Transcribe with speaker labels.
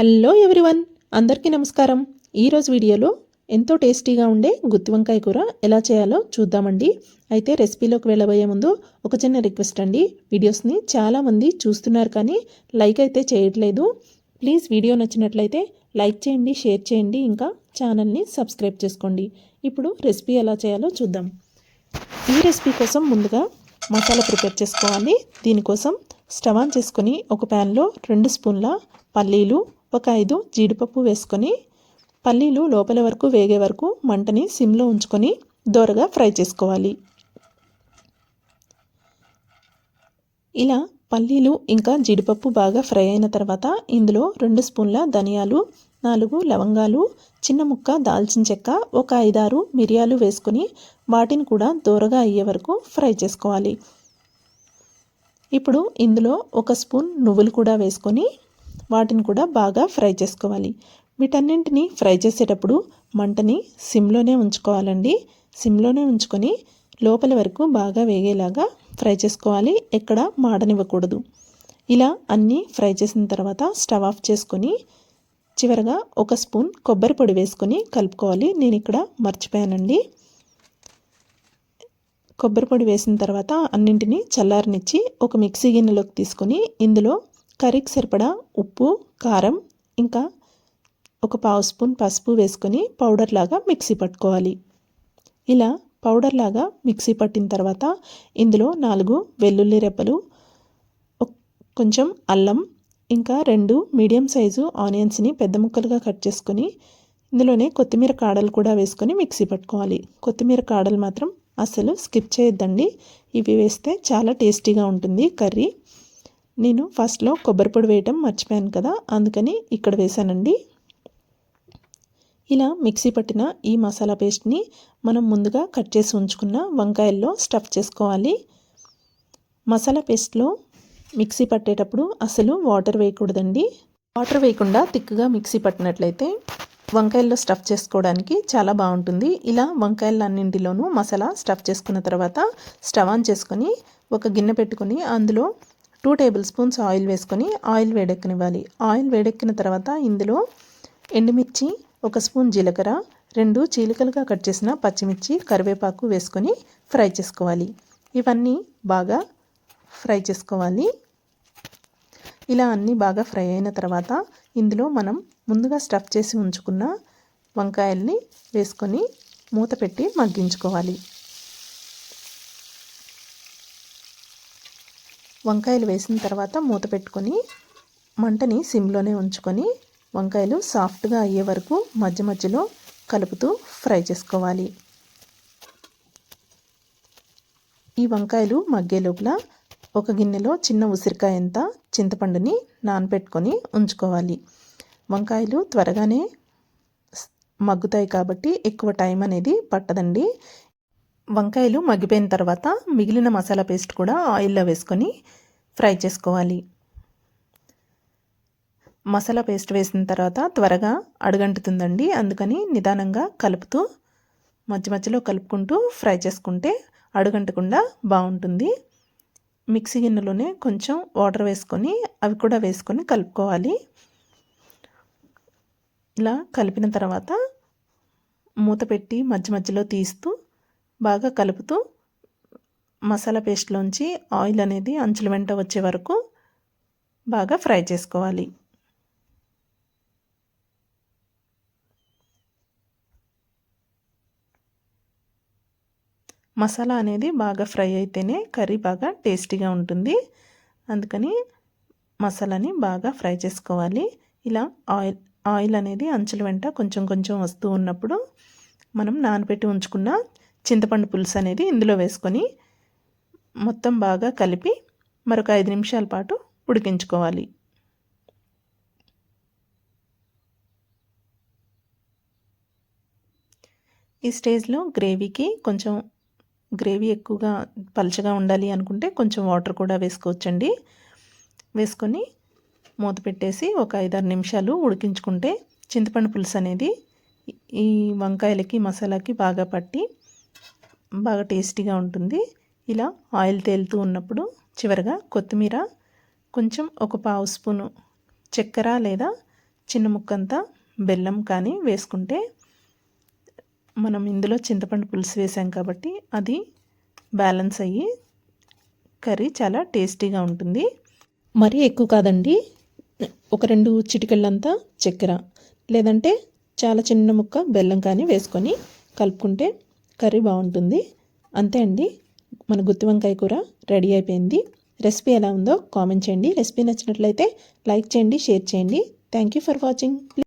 Speaker 1: Hello everyone అందరికీ నమస్కారం. ఈరోజు వీడియోలో ఎంతో టేస్టీగా ఉండే గుత్తి వంకాయ కూర ఎలా చేయాలో చూద్దామండి. అయితే రెసిపీలోకి వెళ్ళబోయే ముందు ఒక చిన్న రిక్వెస్ట్ అండి. వీడియోస్ని చాలామంది చూస్తున్నారు కానీ లైక్ అయితే చేయట్లేదు. ప్లీజ్ వీడియో నచ్చినట్లయితే లైక్ చేయండి షేర్ చేయండి ఇంకా ఛానల్ని సబ్స్క్రైబ్ చేసుకోండి. ఇప్పుడు రెసిపీ ఎలా చేయాలో చూద్దాం. ఈ రెసిపీ కోసం ముందుగా మసాలా ప్రిపేర్ చేసుకోవాలి. దీనికోసం స్టవ్ ఆన్ చేసుకొని ఒక ప్యాన్లో రెండు స్పూన్ల పల్లీలు ఒక ఐదు జీడిపప్పు వేసుకొని పల్లీలు లోపల వరకు వేగే వరకు మంటని సిమ్లో ఉంచుకొని దోరగా ఫ్రై చేసుకోవాలి. ఇలా పల్లీలు ఇంకా జీడిపప్పు బాగా ఫ్రై అయిన తర్వాత ఇందులో రెండు స్పూన్ల ధనియాలు నాలుగు లవంగాలు చిన్న ముక్క దాల్చిన చెక్క ఒక ఐదారు మిరియాలు వేసుకొని వాటిని కూడా దూరగా అయ్యే వరకు ఫ్రై చేసుకోవాలి. ఇప్పుడు ఇందులో ఒక స్పూన్ నువ్వులు కూడా వేసుకొని వాటిని కూడా బాగా ఫ్రై చేసుకోవాలి. వీటన్నింటిని ఫ్రై చేసేటప్పుడు మంటని సిమ్లోనే ఉంచుకోవాలండి. సిమ్లోనే ఉంచుకొని లోపల వరకు బాగా వేగేలాగా ఫ్రై చేసుకోవాలి. ఎక్కడ మాడనివ్వకూడదు. ఇలా అన్నీ ఫ్రై చేసిన తర్వాత స్టవ్ ఆఫ్ చేసుకొని చివరగా ఒక స్పూన్ కొబ్బరి పొడి వేసుకొని కలుపుకోవాలి. నేను ఇక్కడ మర్చిపోయానండి. కొబ్బరి పొడి వేసిన తర్వాత అన్నింటినీ చల్లారనిచ్చి ఒక మిక్సీ గిన్నెలోకి తీసుకొని ఇందులో కర్రీకి సరిపడా ఉప్పు కారం ఇంకా ఒక పావు స్పూన్ పసుపు వేసుకొని పౌడర్ లాగా మిక్సీ పట్టుకోవాలి. ఇలా పౌడర్ లాగా మిక్సీ పట్టిన తర్వాత ఇందులో నాలుగు వెల్లుల్లి రెప్పలు కొంచెం అల్లం ఇంకా రెండు మీడియం సైజు ఆనియన్స్ని పెద్ద ముక్కలుగా కట్ చేసుకొని ఇందులోనే కొత్తిమీర కాడలు కూడా వేసుకొని మిక్సీ పట్టుకోవాలి. కొత్తిమీర కాడలు మాత్రం అసలు స్కిప్ చేయొద్దండి. ఇవి వేస్తే చాలా టేస్టీగా ఉంటుంది కర్రీ. నేను ఫస్ట్లో కొబ్బరి పొడి వేయటం మర్చిపోయాను కదా అందుకని ఇక్కడ వేసానండి ఇలా మిక్సీ పట్టిన ఈ మసాలా పేస్ట్ని మనం ముందుగా కట్ చేసి ఉంచుకున్న వంకాయల్లో స్టఫ్ చేసుకోవాలి. మసాలా పేస్ట్లో మిక్సీ పట్టేటప్పుడు అసలు వాటర్ వేయకూడదండి. వాటర్ వేయకుండా తిక్కుగా మిక్సీ పట్టినట్లయితే వంకాయల్లో స్టఫ్ చేసుకోవడానికి చాలా బాగుంటుంది. ఇలా వంకాయలన్నింటిలోనూ మసాలా స్టఫ్ చేసుకున్న తర్వాత స్టవ్ ఆన్ చేసుకొని ఒక గిన్నె పెట్టుకొని అందులో టూ టేబుల్ స్పూన్స్ ఆయిల్ వేసుకొని ఆయిల్ వేడెక్కనివ్వాలి. ఆయిల్ వేడెక్కిన తర్వాత ఇందులో ఎండుమిర్చి ఒక స్పూన్ జీలకర్ర రెండు చీలికలుగా కట్ చేసిన పచ్చిమిర్చి కరివేపాకు వేసుకొని ఫ్రై చేసుకోవాలి. ఇవన్నీ బాగా ఫ్రై చేసుకోవాలి. ఇలా అన్నీ బాగా ఫ్రై అయిన తర్వాత ఇందులో మనం ముందుగా స్టఫ్ చేసి ఉంచుకున్న వంకాయల్ని వేసుకొని మూత పెట్టి మగ్గించుకోవాలి. వంకాయలు వేసిన తర్వాత మూత పెట్టుకొని మంటని సిమ్లోనే ఉంచుకొని వంకాయలు సాఫ్ట్గా అయ్యే వరకు మధ్య మధ్యలో కలుపుతూ ఫ్రై చేసుకోవాలి. ఈ వంకాయలు మగ్గే లోపల ఒక గిన్నెలో చిన్న ఉసిరికాయ ఎంత చింతపండుని నానపెట్టుకొని ఉంచుకోవాలి. వంకాయలు త్వరగానే మగ్గుతాయి కాబట్టి ఎక్కువ టైం అనేది పట్టదండి. వంకాయలు మగ్గిపోయిన తర్వాత మిగిలిన మసాలా పేస్ట్ కూడా ఆయిల్లో వేసుకొని ఫ్రై చేసుకోవాలి. మసాలా పేస్ట్ వేసిన తర్వాత త్వరగా అడుగంటుతుందండి. అందుకని నిదానంగా కలుపుతూ మధ్య మధ్యలో కలుపుకుంటూ ఫ్రై చేసుకుంటే అడుగంటకుండా బాగుంటుంది. మిక్సీ గిన్నెలోనే కొంచెం వాటర్ వేసుకొని అవి కూడా వేసుకొని కలుపుకోవాలి. ఇలా కలిపిన తర్వాత మూత పెట్టి మధ్య మధ్యలో తీస్తూ బాగా కలుపుతూ మసాలా పేస్ట్లోంచి ఆయిల్ అనేది అంచుల వెంట వచ్చే వరకు బాగా ఫ్రై చేసుకోవాలి. మసాలా అనేది బాగా ఫ్రై అయితేనే కర్రీ బాగా టేస్టీగా ఉంటుంది. అందుకని మసాలాని బాగా ఫ్రై చేసుకోవాలి. ఇలా ఆయిల్ ఆయిల్ అనేది అంచుల వెంట కొంచెం కొంచెం వస్తూ ఉన్నప్పుడు మనం నానబెట్టి ఉంచుకున్న చింతపండు పులుసు అనేది ఇందులో వేసుకొని మొత్తం బాగా కలిపి మరొక ఐదు నిమిషాల పాటు ఉడికించుకోవాలి. ఈ స్టేజ్లో గ్రేవీకి కొంచెం గ్రేవీ ఎక్కువగా పలుచగా ఉండాలి అనుకుంటే కొంచెం వాటర్ కూడా వేసుకోవచ్చండి. వేసుకొని మూత పెట్టేసి ఒక ఐదారు నిమిషాలు ఉడికించుకుంటే చింతపండు పులుసు అనేది ఈ వంకాయలకి మసాలాకి బాగా పట్టి బాగా టేస్టీగా ఉంటుంది. ఇలా ఆయిల్ తేలుతూ ఉన్నప్పుడు చివరగా కొత్తిమీర కొంచెం ఒక పావు స్పూను చక్కెర లేదా చిన్న ముక్కంతా బెల్లం కానీ వేసుకుంటే మనం ఇందులో చింతపండు పులుసు వేసాం కాబట్టి అది బ్యాలెన్స్ అయ్యి కర్రీ చాలా టేస్టీగా ఉంటుంది. మరీ ఎక్కువ కాదండి ఒక రెండు చిటికెళ్ళంతా చక్కెర లేదంటే చాలా చిన్న ముక్క బెల్లం కానీ వేసుకొని కలుపుకుంటే కర్రీ బాగుంటుంది. అంతే అండి. మన గుత్తి వంకాయ కూర రెడీ అయిపోయింది. రెసిపీ ఎలా ఉందో కామెంట్ చేయండి. రెసిపీ నచ్చినట్లయితే లైక్ చేయండి షేర్ చేయండి. Thank you for watching